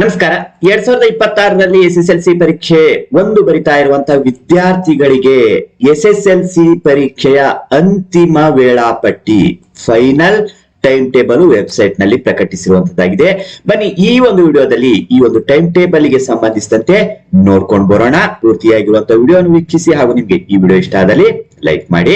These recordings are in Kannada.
ನಮಸ್ಕಾರ. ಎರಡ್ ಸಾವಿರದ ಇಪ್ಪತ್ತಾರರಲ್ಲಿ ಎಸ್ ಎಸ್ ಎಲ್ ಸಿ ಪರೀಕ್ಷೆ ಒಂದು ಬರಿತಾ ಇರುವಂತಹ ವಿದ್ಯಾರ್ಥಿಗಳಿಗೆ ಎಸ್ ಎಸ್ ಎಲ್ ಸಿ ಪರೀಕ್ಷೆಯ ಅಂತಿಮ ವೇಳಾಪಟ್ಟಿ, ಫೈನಲ್ ಟೈಮ್ ಟೇಬಲ್ ವೆಬ್ಸೈಟ್ನಲ್ಲಿ ಪ್ರಕಟಿಸಿರುವಂತದ್ದಾಗಿದೆ. ಬನ್ನಿ, ಈ ಒಂದು ವಿಡಿಯೋದಲ್ಲಿ ಈ ಒಂದು ಟೈಮ್ ಟೇಬಲ್ಗೆ ಸಂಬಂಧಿಸಿದಂತೆ ನೋಡ್ಕೊಂಡು ಬರೋಣ. ಪೂರ್ತಿಯಾಗಿರುವಂತಹ ವಿಡಿಯೋ ವೀಕ್ಷಿಸಿ ಹಾಗೂ ನಿಮ್ಗೆ ಈ ವಿಡಿಯೋ ಇಷ್ಟ ಆದಲ್ಲಿ ಲೈಕ್ ಮಾಡಿ.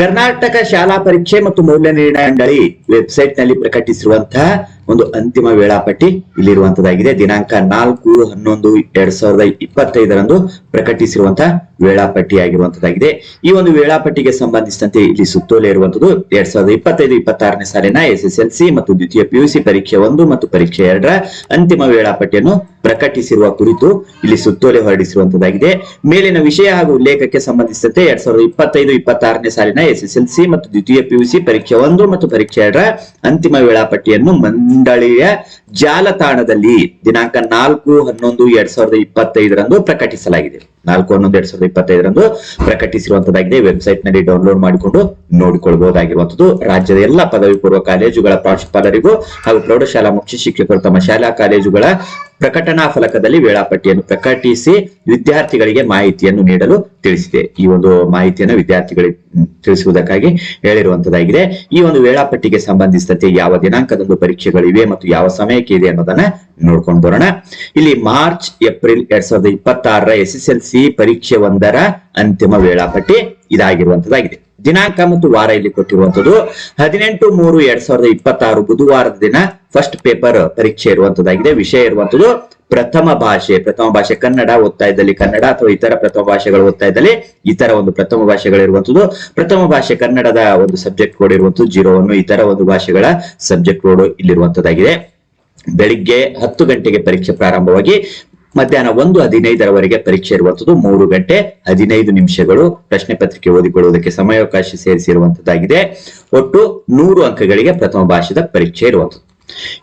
ಕರ್ನಾಟಕ ಶಾಲಾ ಪರೀಕ್ಷೆ ಮತ್ತು ಮೌಲ್ಯ ನಿರ್ಣಯ ಮಂಡಳಿ ವೆಬ್ಸೈಟ್ನಲ್ಲಿ ಪ್ರಕಟಿಸಿರುವಂತಹ ಒಂದು ಅಂತಿಮ ವೇಳಾಪಟ್ಟಿ ಇಲ್ಲಿರುವಂತದ್ದಾಗಿದೆ. ದಿನಾಂಕ ನಾಲ್ಕು ಹನ್ನೊಂದು ಎರಡ್ ಸಾವಿರದ ಇಪ್ಪತ್ತೈದರಂದು ಪ್ರಕಟಿಸಿರುವಂತಹ ವೇಳಾಪಟ್ಟಿ ಆಗಿರುವಂತದ್ದಾಗಿದೆ ಈ ಒಂದು ವೇಳಾಪಟ್ಟಿಗೆ ಸಂಬಂಧಿಸಿದಂತೆ ಇಲ್ಲಿ ಸುತ್ತೋಲೆ ಇರುವಂತದ್ದು ಎರಡ್ ಸಾವಿರದ ಇಪ್ಪತ್ತೈದು, ಇಪ್ಪತ್ತಾರನೇ ಸಾಲಿನ ಎಸ್ ಎಸ್ ಎಲ್ ಸಿ ಮತ್ತು ದ್ವಿತೀಯ ಪಿಯುಸಿ ಪರೀಕ್ಷೆ ಒಂದು ಮತ್ತು ಪರೀಕ್ಷೆ ಎರಡರ ಅಂತಿಮ ವೇಳಾಪಟ್ಟಿಯನ್ನು ಪ್ರಕಟಿಸಿರುವ ಕುರಿತು ಇಲ್ಲಿ ಸುತ್ತೋಲೆ ಹೊರಡಿಸಿರುವಂತದ್ದಾಗಿದೆ. ಮೇಲಿನ ವಿಷಯ ಹಾಗೂ ಉಲ್ಲೇಖಕ್ಕೆ ಸಂಬಂಧಿಸಿದಂತೆ ಎರಡ್ ಸಾವಿರದ ಇಪ್ಪತ್ತೈದು, ಇಪ್ಪತ್ತಾರನೇ ಸಾಲಿನ ಎಸ್ ಎಸ್ ಎಲ್ ಸಿ ಮತ್ತು ದ್ವಿತೀಯ ಪಿಯುಸಿ ಪರೀಕ್ಷೆ ಒಂದು ಮತ್ತು ಪರೀಕ್ಷೆ ಎರಡರ ಅಂತಿಮ ವೇಳಾಪಟ್ಟಿಯನ್ನು ಮಂಡಳಿಯ ಜಾಲತಾಣದಲ್ಲಿ ದಿನಾಂಕ ನಾಲ್ಕು ಹನ್ನೊಂದು ಎರಡ್ ಸಾವಿರದ ಇಪ್ಪತ್ತೈದರಂದು ಪ್ರಕಟಿಸಲಾಗಿದೆ. ನಾಲ್ಕು ಹನ್ನೊಂದು ಎರಡ್ ಸಾವಿರದ ಇಪ್ಪತ್ತೈದರಂದು ಪ್ರಕಟಿಸಿರುವಂತದ್ದಾಗಿದೆ. ವೆಬ್ಸೈಟ್ನಲ್ಲಿ ಡೌನ್ಲೋಡ್ ಮಾಡಿಕೊಂಡು ನೋಡಿಕೊಳ್ಳಬಹುದಾಗಿರುವಂತದ್ದು ರಾಜ್ಯದ ಎಲ್ಲ ಪದವಿ ಪೂರ್ವ ಕಾಲೇಜುಗಳ ಪ್ರಾಂಶುಪಾಲರಿಗೂ ಹಾಗೂ ಪ್ರೌಢಶಾಲಾ ಮುಖ್ಯ ಶಿಕ್ಷಕರು ತಮ್ಮ ಶಾಲಾ ಕಾಲೇಜುಗಳ ಪ್ರಕಟಣಾ ಫಲಕದಲ್ಲಿ ವೇಳಾಪಟ್ಟಿಯನ್ನು ಪ್ರಕಟಿಸಿ ವಿದ್ಯಾರ್ಥಿಗಳಿಗೆ ಮಾಹಿತಿಯನ್ನು ನೀಡಲು ತಿಳಿಸಿದೆ. ಈ ಒಂದು ಮಾಹಿತಿಯನ್ನು ವಿದ್ಯಾರ್ಥಿಗಳಿಗೆ ತಿಳಿಸುವುದಕ್ಕಾಗಿ ಹೇಳಿರುವಂತದ್ದಾಗಿದೆ. ಈ ಒಂದು ವೇಳಾಪಟ್ಟಿಗೆ ಸಂಬಂಧಿಸಿದಂತೆ ಯಾವ ದಿನಾಂಕದಂದು ಪರೀಕ್ಷೆಗಳಿವೆ ಮತ್ತು ಯಾವ ಸಮಯಕ್ಕೆ ಇದೆ ಅನ್ನೋದನ್ನ ನೋಡ್ಕೊಂಡು ಬರೋಣ. ಇಲ್ಲಿ ಮಾರ್ಚ್, ಏಪ್ರಿಲ್ ಎರಡ್ ಸಾವಿರದ ಇಪ್ಪತ್ತಾರರ ಎಸ್ ಎಸ್ ಎಲ್ ಸಿ ಪರೀಕ್ಷೆ ಒಂದರ ಅಂತಿಮ ವೇಳಾಪಟ್ಟಿ ಇದಾಗಿರುವಂತದ್ದಾಗಿದೆ. ದಿನಾಂಕ ಮತ್ತು ವಾರ ಇಲ್ಲಿ ಕೊಟ್ಟಿರುವಂತದ್ದು. ಹದಿನೆಂಟು ಮೂರು ಎರಡ್ ಸಾವಿರದ ಇಪ್ಪತ್ತಾರು ಬುಧವಾರದ ದಿನ ಫಸ್ಟ್ ಪೇಪರ್ ಪರೀಕ್ಷೆ ಇರುವಂತದ್ದಾಗಿದೆ. ವಿಷಯ ಇರುವಂತದ್ದು ಪ್ರಥಮ ಭಾಷೆ ಪ್ರಥಮ ಭಾಷೆ ಕನ್ನಡ ಓದ್ತಾ ಇದ್ದಲ್ಲಿ ಕನ್ನಡ ಅಥವಾ ಇತರ ಪ್ರಥಮ ಭಾಷೆಗಳು ಓದ್ತಾ ಇದ್ದಲ್ಲಿ ಇತರ ಒಂದು ಪ್ರಥಮ ಭಾಷೆಗಳಿರುವಂತದ್ದು ಪ್ರಥಮ ಭಾಷೆ ಕನ್ನಡದ ಒಂದು ಸಬ್ಜೆಕ್ಟ್ ಕೋಡ್ ಇರುವಂತದ್ದು. ಜೀರೋ ಅನ್ನು ಇತರ ಒಂದು ಭಾಷೆಗಳ ಸಬ್ಜೆಕ್ಟ್ ಕೋಡ್ ಇಲ್ಲಿರುವಂತದ್ದಾಗಿದೆ. ಬೆಳಿಗ್ಗೆ ಹತ್ತು ಗಂಟೆಗೆ ಪರೀಕ್ಷೆ ಪ್ರಾರಂಭವಾಗಿ ಮಧ್ಯಾಹ್ನ ಒಂದು ಹದಿನೈದರವರೆಗೆ ಪರೀಕ್ಷೆ ಇರುವಂತದ್ದು ಮೂರು ಗಂಟೆ ಹದಿನೈದು ನಿಮಿಷಗಳು. ಪ್ರಶ್ನೆ ಪತ್ರಿಕೆ ಓದಿಕೊಳ್ಳುವುದಕ್ಕೆ ಸಮಯಾವಕಾಶ ಸೇರಿಸಿರುವಂತದ್ದಾಗಿದೆ. ಒಟ್ಟು ನೂರು ಅಂಕಗಳಿಗೆ ಪ್ರಥಮ ಭಾಷೆದ ಪರೀಕ್ಷೆ ಇರುವಂತದ್ದು.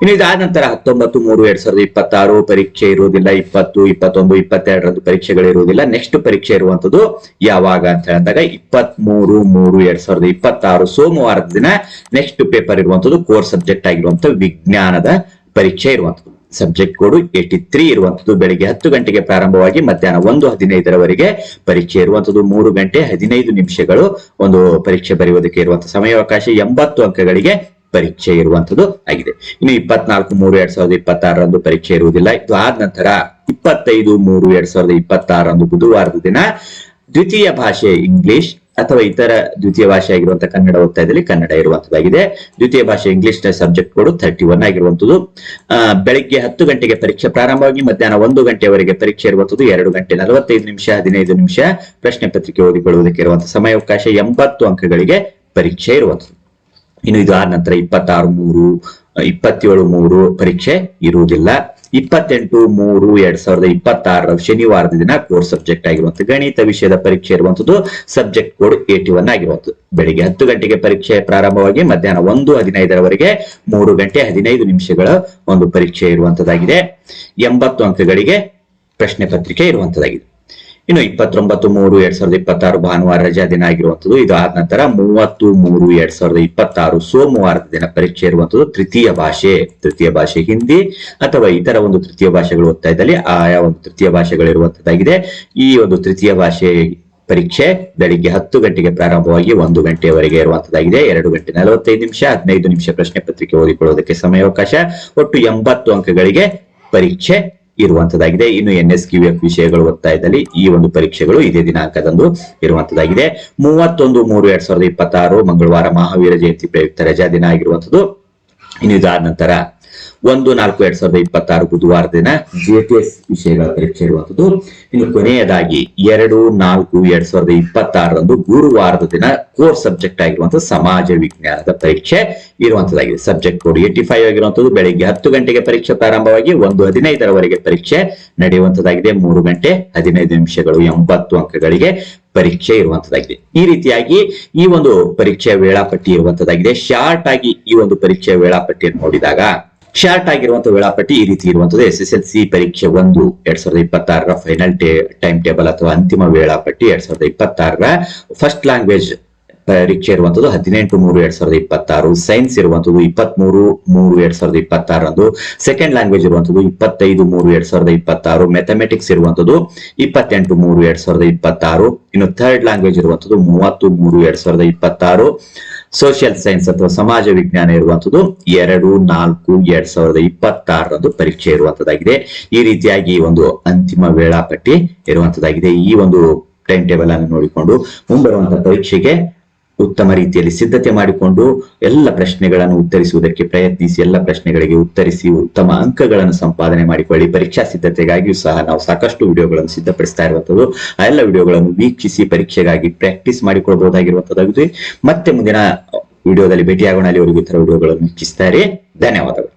ಇನ್ನು ಇದಾದ ನಂತರ ಹತ್ತೊಂಬತ್ತು, ಮೂರು, ಎರಡ್ ಸಾವಿರದ ಇಪ್ಪತ್ತಾರು ಪರೀಕ್ಷೆ ಇರುವುದಿಲ್ಲ. ಇಪ್ಪತ್ತು, ಇಪ್ಪತ್ತೊಂದು, ಇಪ್ಪತ್ತೆರಡರಂದು ಪರೀಕ್ಷೆಗಳು ಇರುವುದಿಲ್ಲ. ನೆಕ್ಸ್ಟ್ ಪರೀಕ್ಷೆ ಇರುವಂತದ್ದು ಯಾವಾಗ ಅಂತ ಹೇಳಿದಾಗ ಇಪ್ಪತ್ತ್ ಮೂರು ಮೂರು, ಎರಡ್ ಸಾವಿರದ ಇಪ್ಪತ್ತಾರು ಸೋಮವಾರದ ದಿನ ನೆಕ್ಸ್ಟ್ ಪೇಪರ್ ಇರುವಂತದ್ದು ಕೋರ್ ಸಬ್ಜೆಕ್ಟ್ ಆಗಿರುವಂತ ವಿಜ್ಞಾನದ ಪರೀಕ್ಷೆ ಇರುವಂತದ್ದು. ಸಬ್ಜೆಕ್ಟ್ ಕೋಡ್ ಏಟಿ ತ್ರೀ ಇರುವಂತದ್ದು ಬೆಳಿಗ್ಗೆ ಹತ್ತು ಗಂಟೆಗೆ ಪ್ರಾರಂಭವಾಗಿ ಮಧ್ಯಾಹ್ನ ಒಂದು ಹದಿನೈದರವರೆಗೆ ಪರೀಕ್ಷೆ ಇರುವಂತದ್ದು ಮೂರು ಗಂಟೆ ಹದಿನೈದು ನಿಮಿಷಗಳು ಒಂದು ಪರೀಕ್ಷೆ ಬರೆಯುವುದಕ್ಕೆ ಇರುವಂತಹ ಸಮಯಾವಕಾಶ ಎಂಬತ್ತು ಅಂಕಗಳಿಗೆ ಪರೀಕ್ಷೆ ಇರುವಂತದ್ದು ಆಗಿದೆ. ಇನ್ನು ಇಪ್ಪತ್ನಾಲ್ಕು ಮೂರು ಎರಡ್ ಸಾವಿರದ ಇಪ್ಪತ್ತಾರರಂದು ಪರೀಕ್ಷೆ ಇರುವುದಿಲ್ಲ. ಇದು ಆದ ನಂತರ ಇಪ್ಪತ್ತೈದು ಮೂರು ಎರಡ್ ಸಾವಿರದ ಇಪ್ಪತ್ತಾರರಂದು ಬುಧವಾರದ ದಿನ ದ್ವಿತೀಯ ಭಾಷೆ ಇಂಗ್ಲಿಷ್ ಅಥವಾ ಇತರ ದ್ವಿತೀಯ ಭಾಷೆ ಆಗಿರುವಂತಹ ಕನ್ನಡ ಒತ್ತಾಯದಲ್ಲಿ ಕನ್ನಡ ಇರುವಂತದ್ದಾಗಿದೆ. ದ್ವಿತೀಯ ಭಾಷೆ ಇಂಗ್ಲಿಷ್ನ ಸಬ್ಜೆಕ್ಟ್ ಕೋಡ್ ಥರ್ಟಿ ಒನ್ ಆಗಿರುವಂತದ್ದು. ಬೆಳಗ್ಗೆ ಬೆಳಿಗ್ಗೆ ಹತ್ತು ಗಂಟೆಗೆ ಪರೀಕ್ಷೆ ಪ್ರಾರಂಭವಾಗಿ ಮಧ್ಯಾಹ್ನ ಒಂದು ಗಂಟೆವರೆಗೆ ಪರೀಕ್ಷೆ ಇರುವಂತದ್ದು ಎರಡು ಗಂಟೆ ನಲವತ್ತೈದು ನಿಮಿಷ, ಹದಿನೈದು ನಿಮಿಷ ಪ್ರಶ್ನೆ ಪತ್ರಿಕೆ ಓದಿಕೊಳ್ಳುವುದಕ್ಕೆ ಇರುವಂತಹ ಸಮಯಾವಕಾಶ ಎಂಬತ್ತು ಅಂಕಗಳಿಗೆ ಪರೀಕ್ಷೆ ಇರುವಂತದ್ದು. ಇನ್ನು ಇದು ಆದ ನಂತರ ಇಪ್ಪತ್ತಾರು ಮೂರು ಇಪ್ಪತ್ತೇಳು ಮೂರು ಪರೀಕ್ಷೆ ಇರುವುದಿಲ್ಲ. ಇಪ್ಪತ್ತೆಂಟು ಮೂರು ಎರಡ್ ಸಾವಿರದ ಇಪ್ಪತ್ತಾರರ ಶನಿವಾರದ ದಿನ ಕೋರ್ ಸಬ್ಜೆಕ್ಟ್ ಆಗಿರುವಂತಹ ಗಣಿತ ವಿಷಯದ ಪರೀಕ್ಷೆ ಇರುವಂತದ್ದು ಸಬ್ಜೆಕ್ಟ್ ಕೋಡ್ ಏಟಿ ಒನ್ ಆಗಿರುವಂತದ್ದು ಬೆಳಿಗ್ಗೆ ಹತ್ತು ಗಂಟೆಗೆ ಪರೀಕ್ಷೆ ಪ್ರಾರಂಭವಾಗಿ ಮಧ್ಯಾಹ್ನ ಒಂದು ಹದಿನೈದರವರೆಗೆ ಮೂರು ಗಂಟೆ ಹದಿನೈದು ನಿಮಿಷಗಳ ಒಂದು ಪರೀಕ್ಷೆ ಇರುವಂತದ್ದಾಗಿದೆ ಎಂಬತ್ತು ಅಂಕಗಳಿಗೆ ಪ್ರಶ್ನೆ ಪತ್ರಿಕೆ ಇರುವಂತದ್ದಾಗಿದೆ ಇನ್ನು ಇಪ್ಪತ್ತೊಂಬತ್ತು ಮೂರು ಎರಡ್ ಸಾವಿರದ ಇಪ್ಪತ್ತಾರು ಭಾನುವಾರ ರಜಾ ದಿನ ಆಗಿರುವಂತದ್ದು ಇದು ಆದ ನಂತರ ಮೂವತ್ತು ಮೂರು ಎರಡ್ ಸಾವಿರದ ಇಪ್ಪತ್ತಾರು ಸೋಮವಾರದ ದಿನ ಪರೀಕ್ಷೆ ಇರುವಂತದ್ದು ತೃತೀಯ ಭಾಷೆ ತೃತೀಯ ಭಾಷೆ ಹಿಂದಿ ಅಥವಾ ಇತರ ಒಂದು ತೃತೀಯ ಭಾಷೆಗಳು ಓದ್ತಾ ಇದ್ದಲ್ಲಿ ಆಯಾ ಒಂದು ತೃತೀಯ ಭಾಷೆಗಳಿರುವಂತದ್ದಾಗಿದೆ ಈ ಒಂದು ತೃತೀಯ ಭಾಷೆ ಪರೀಕ್ಷೆ ಬೆಳಿಗ್ಗೆ ಹತ್ತು ಗಂಟೆಗೆ ಪ್ರಾರಂಭವಾಗಿ ಒಂದು ಗಂಟೆಯವರೆಗೆ ಇರುವಂತದ್ದಾಗಿದೆ ಎರಡು ಗಂಟೆ ನಲವತ್ತೈದು ನಿಮಿಷ, ಹದಿನೈದು ನಿಮಿಷ ಪ್ರಶ್ನೆ ಪತ್ರಿಕೆ ಓದಿಕೊಳ್ಳುವುದಕ್ಕೆ ಸಮಯಾವಕಾಶ. ಒಟ್ಟು ಎಂಬತ್ತು ಅಂಕಗಳಿಗೆ ಪರೀಕ್ಷೆ ಇರುವಂತದ್ದಾಗಿದೆ ಇನ್ನು ಎನ್ ಎಸ್ ಕ್ಯೂ ಎಫ್ ವಿಷಯಗಳು ಒತ್ತಾಯದಲ್ಲಿ ಈ ಒಂದು ಪರೀಕ್ಷೆಗಳು ಇದೇ ದಿನಾಂಕದಂದು ಇರುವಂತದ್ದಾಗಿದೆ ಮೂವತ್ತೊಂದು ಮೂರು ಎರಡ್ ಸಾವಿರದ ಇಪ್ಪತ್ತಾರು ಮಂಗಳವಾರ ಮಹಾವೀರ ಜಯಂತಿ ಪ್ರಯುಕ್ತ ರಜಾ ದಿನ ಆಗಿರುವಂತದ್ದು. ಇನ್ನು ಇದಾದ ನಂತರ ಒಂದು ನಾಲ್ಕು ಎರಡ್ ಸಾವಿರದ ಇಪ್ಪತ್ತಾರು ಬುಧವಾರ ದಿನ ಜೆಪಿಎಸ್ ವಿಷಯಗಳ ಪರೀಕ್ಷೆ ಇರುವಂತದ್ದು ಇನ್ನು ಕೊನೆಯದಾಗಿ ಎರಡು ನಾಲ್ಕು ಎರಡ್ ಸಾವಿರದ ಇಪ್ಪತ್ತಾರರಂದು ಗುರುವಾರದ ದಿನ ಕೋರ್ ಸಬ್ಜೆಕ್ಟ್ ಆಗಿರುವಂತಹ ಸಮಾಜ ವಿಜ್ಞಾನದ ಪರೀಕ್ಷೆ ಇರುವಂತದ್ದಾಗಿದೆ ಸಬ್ಜೆಕ್ಟ್ ಕೋಡ್ ಏಟಿ ಫೈವ್ ಆಗಿರುವಂತದ್ದು ಬೆಳಿಗ್ಗೆ ಹತ್ತು ಗಂಟೆಗೆ ಪರೀಕ್ಷೆ ಪ್ರಾರಂಭವಾಗಿ ಒಂದು ಹದಿನೈದರವರೆಗೆ ಪರೀಕ್ಷೆ ನಡೆಯುವಂತದ್ದಾಗಿದೆ ಮೂರು ಗಂಟೆ ಹದಿನೈದು ನಿಮಿಷಗಳು ಎಂಬತ್ತು ಅಂಕಗಳಿಗೆ ಪರೀಕ್ಷೆ ಇರುವಂತದ್ದಾಗಿದೆ ಈ ರೀತಿಯಾಗಿ ಈ ಒಂದು ಪರೀಕ್ಷೆಯ ವೇಳಾಪಟ್ಟಿ ಇರುವಂತದ್ದಾಗಿದೆ ಶಾರ್ಟ್ ಆಗಿ ಈ ಒಂದು ಪರೀಕ್ಷೆಯ ವೇಳಾಪಟ್ಟಿಯನ್ನು ನೋಡಿದಾಗ ಶಾರ್ಟ್ ಆಗಿರುವಂತಹ ವೇಳಾಪಟ್ಟಿ ಈ ರೀತಿ ಇರುವಂತದ್ದು. ಎಸ್ ಎಸ್ ಎಲ್ ಸಿ ಪರೀಕ್ಷೆ ಒಂದು ಎರಡ್ ಸಾವಿರದ ಇಪ್ಪತ್ತಾರರ ಫೈನಲ್ ಟೈಮ್ ಟೇಬಲ್ ಅಥವಾ ಅಂತಿಮ ವೇಳಾಪಟ್ಟಿ ಎರಡ್ ಸಾವಿರದ ಇಪ್ಪತ್ತಾರರ ಫಸ್ಟ್ ಲ್ಯಾಂಗ್ವೇಜ್ ಪರೀಕ್ಷೆ ಇರುವಂತದ್ದು. ಹದಿನೆಂಟು ಮೂರು ಎರಡ್ ಸಾವಿರದ ಇಪ್ಪತ್ತಾರು ಸೈನ್ಸ್ ಇರುವಂತದ್ದು ಇಪ್ಪತ್ತ್ ಮೂರು ಮೂರು ಎರಡ್ ಸಾವಿರದ ಇಪ್ಪತ್ತಾರಂದು ಸೆಕೆಂಡ್ ಲ್ಯಾಂಗ್ವೇಜ್ ಇರುವಂತದ್ದು ಇಪ್ಪತ್ತೈದು ಮೂರು ಎರಡ್ ಸಾವಿರದ ಇಪ್ಪತ್ತಾರು. ಮೆಥಮೆಟಿಕ್ಸ್ ಇರುವಂತದ್ದು ಇಪ್ಪತ್ತೆಂಟು ಮೂರು ಎರಡ್ ಸಾವಿರದ ಇಪ್ಪತ್ತಾರು. ಇನ್ನು ಥರ್ಡ್ ಲ್ಯಾಂಗ್ವೇಜ್ ಇರುವಂತದ್ದು ಮೂವತ್ತು ಮೂರು ಎರಡ್ ಸಾವಿರದ ಇಪ್ಪತ್ತಾರು. ಸೋಷಿಯಲ್ ಸೈನ್ಸ್ ಅಥವಾ ಸಮಾಜ ವಿಜ್ಞಾನ ಇರುವಂತದ್ದು ಎರಡು, ನಾಲ್ಕು, ಎರಡ್ ಸಾವಿರದ ಇಪ್ಪತ್ತಾರರಂದು ಪರೀಕ್ಷೆ ಇರುವಂತದ್ದಾಗಿದೆ ಈ ರೀತಿಯಾಗಿ ಒಂದು ಅಂತಿಮ ವೇಳಾಪಟ್ಟಿ ಇರುವಂತದ್ದಾಗಿದೆ ಈ ಒಂದು ಟೈಮ್ ಟೇಬಲ್ ಅನ್ನು ನೋಡಿಕೊಂಡು ಮುಂಬರುವಂತಹ ಪರೀಕ್ಷೆಗೆ ಉತ್ತಮ ರೀತಿಯಲ್ಲಿ ಸಿದ್ಧತೆ ಮಾಡಿಕೊಂಡು ಎಲ್ಲ ಪ್ರಶ್ನೆಗಳನ್ನು ಉತ್ತರಿಸುವುದಕ್ಕೆ ಪ್ರಯತ್ನಿಸಿ, ಎಲ್ಲ ಪ್ರಶ್ನೆಗಳಿಗೆ ಉತ್ತರಿಸಿ, ಉತ್ತಮ ಅಂಕಗಳನ್ನು ಸಂಪಾದನೆ ಮಾಡಿಕೊಳ್ಳಿ. ಪರೀಕ್ಷಾ ಸಿದ್ಧತೆಗಾಗಿಯೂ ಸಹ ನಾವು ಸಾಕಷ್ಟು ವಿಡಿಯೋಗಳನ್ನು ಸಿದ್ಧಪಡಿಸ್ತಾ ಇರುವಂತದ್ದು ಆ ಎಲ್ಲ ವಿಡಿಯೋಗಳನ್ನು ವೀಕ್ಷಿಸಿ, ಪರೀಕ್ಷೆಗಾಗಿ ಪ್ರಾಕ್ಟೀಸ್ ಮಾಡಿಕೊಳ್ಬಹುದಾಗಿರುವಂತದ್ದಾಗಿದೆ ಮತ್ತೆ ಮುಂದಿನ ವಿಡಿಯೋದಲ್ಲಿ ಭೇಟಿಯಾಗೋಣ. ಅಲ್ಲಿವರೆಗೂ ಈ ತರ ವಿಡಿಯೋಗಳನ್ನು ವೀಕ್ಷಿಸ್ತಾರೆ. ಧನ್ಯವಾದಗಳು.